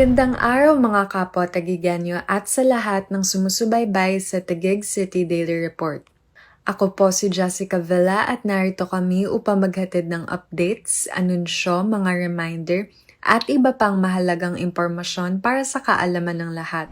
Magandang araw mga kapwa Tagiganyo at sa lahat ng sumusubaybay sa Taguig City Daily Report. Ako po si Jessica Villa at narito kami upang maghatid ng updates, anunsyo, mga reminder at iba pang mahalagang impormasyon para sa kaalaman ng lahat.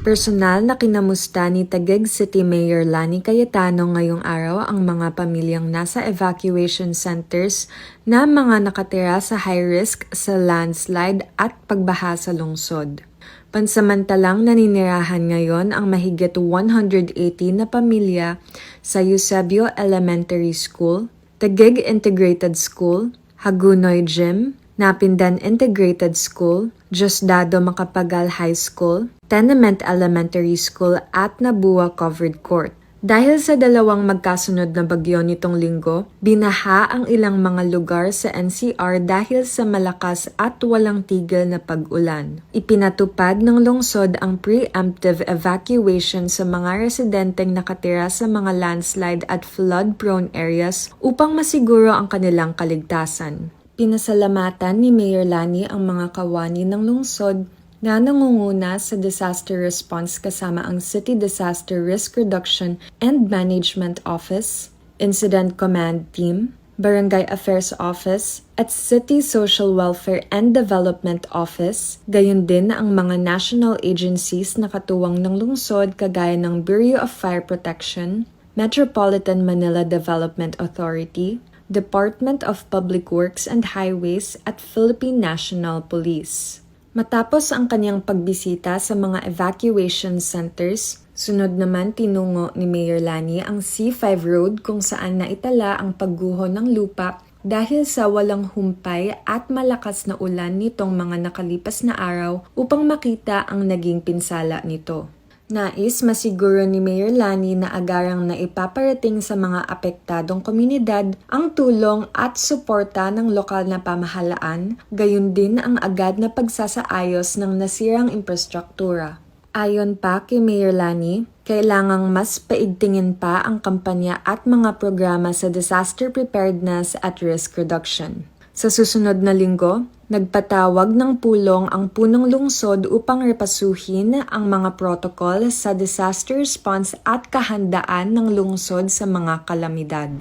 Personal na kinamusta ni Taguig City Mayor Lani Cayetano ngayong araw ang mga pamilyang nasa evacuation centers na mga nakatira sa high risk sa landslide at pagbaha sa lungsod. Pansamantalang naninirahan ngayon ang mahigit 180 na pamilya sa Eusebio Elementary School, Taguig Integrated School, Hagunoy Gym, Napindan Integrated School, Diosdado Macapagal High School, Tenement Elementary School at Nabua Covered Court. Dahil sa dalawang magkasunod na bagyo nitong linggo, binaha ang ilang mga lugar sa NCR dahil sa malakas at walang tigil na pag-ulan. Ipinatupad ng lungsod ang preemptive evacuation sa mga residenteng nakatira sa mga landslide at flood-prone areas upang masiguro ang kanilang kaligtasan. Pinasalamatan ni Mayor Lani ang mga kawani ng lungsod na nangunguna sa disaster response kasama ang City Disaster Risk Reduction and Management Office, Incident Command Team, Barangay Affairs Office, at City Social Welfare and Development Office, gayon din ang mga national agencies na katuwang ng lungsod kagaya ng Bureau of Fire Protection, Metropolitan Manila Development Authority, Department of Public Works and Highways at Philippine National Police. Matapos ang kanyang pagbisita sa mga evacuation centers, sunod naman tinungo ni Mayor Lani ang C5 Road kung saan naitala ang pagguho ng lupa dahil sa walang humpay at malakas na ulan nitong mga nakalipas na araw upang makita ang naging pinsala nito. Nais masiguro ni Mayor Lani na agarang na ipaparating sa mga apektadong komunidad ang tulong at suporta ng lokal na pamahalaan, gayon din ang agad na pagsasaayos ng nasirang infrastruktura. Ayon pa kay Mayor Lani, kailangang mas paigtingin pa ang kampanya at mga programa sa disaster preparedness at risk reduction. Sa susunod na linggo, nagpatawag ng pulong ang punong lungsod upang repasuhin ang mga protocol sa disaster response at kahandaan ng lungsod sa mga kalamidad.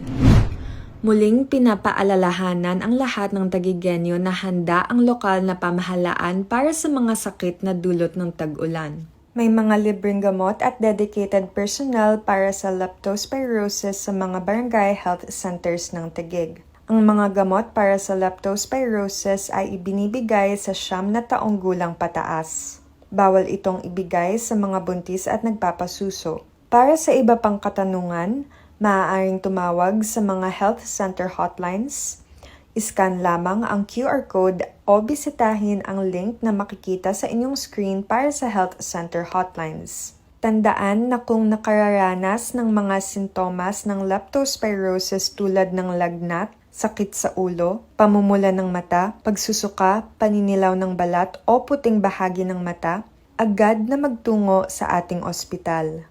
Muling pinapaalalahanan ang lahat ng tagigenyo na handa ang lokal na pamahalaan para sa mga sakit na dulot ng tag-ulan. May mga libreng gamot at dedicated personnel para sa leptospirosis sa mga barangay health centers ng Taguig. Ang mga gamot para sa leptospirosis ay ibinibigay sa siyam na taong gulang pataas. Bawal itong ibigay sa mga buntis at nagpapasuso. Para sa iba pang katanungan, maaaring tumawag sa mga health center hotlines, iscan lamang ang QR code o bisitahin ang link na makikita sa inyong screen para sa health center hotlines. Tandaan na kung nakararanas ng mga sintomas ng leptospirosis tulad ng lagnat, sakit sa ulo, pamumula ng mata, pagsusuka, paninilaw ng balat o puting bahagi ng mata, agad na magtungo sa ating ospital.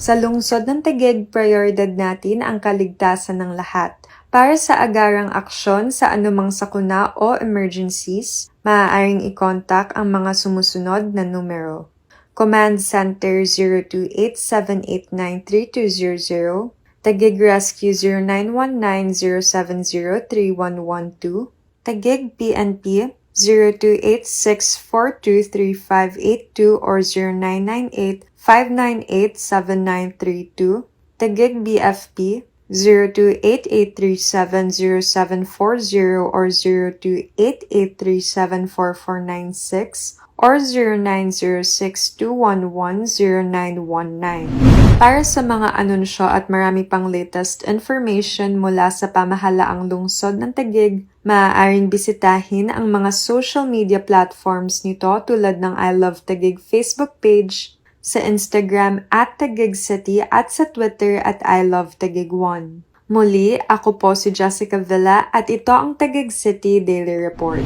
Sa lungsod ng Taguig, prioridad natin ang kaligtasan ng lahat. Para sa agarang aksyon sa anumang sakuna o emergencies, maaaring i-contact ang mga sumusunod na numero. Command Center 0287893200 Tagig Rescue 0919-070-3112, Tagig PNP 0286423582 or 0998-598-7932, Tagig BFP 0288370740 or 0288374496 or 0906-211-0919. Para sa mga anunsyo at marami pang latest information mula sa pamahalaang lungsod ng Tagig, maaaring bisitahin ang mga social media platforms nito tulad ng I Love Tagig Facebook page, sa Instagram at Tagig City at sa Twitter at I Love Tagig 1. Muli, ako po si Jessica Villa at ito ang Tagig City Daily Report.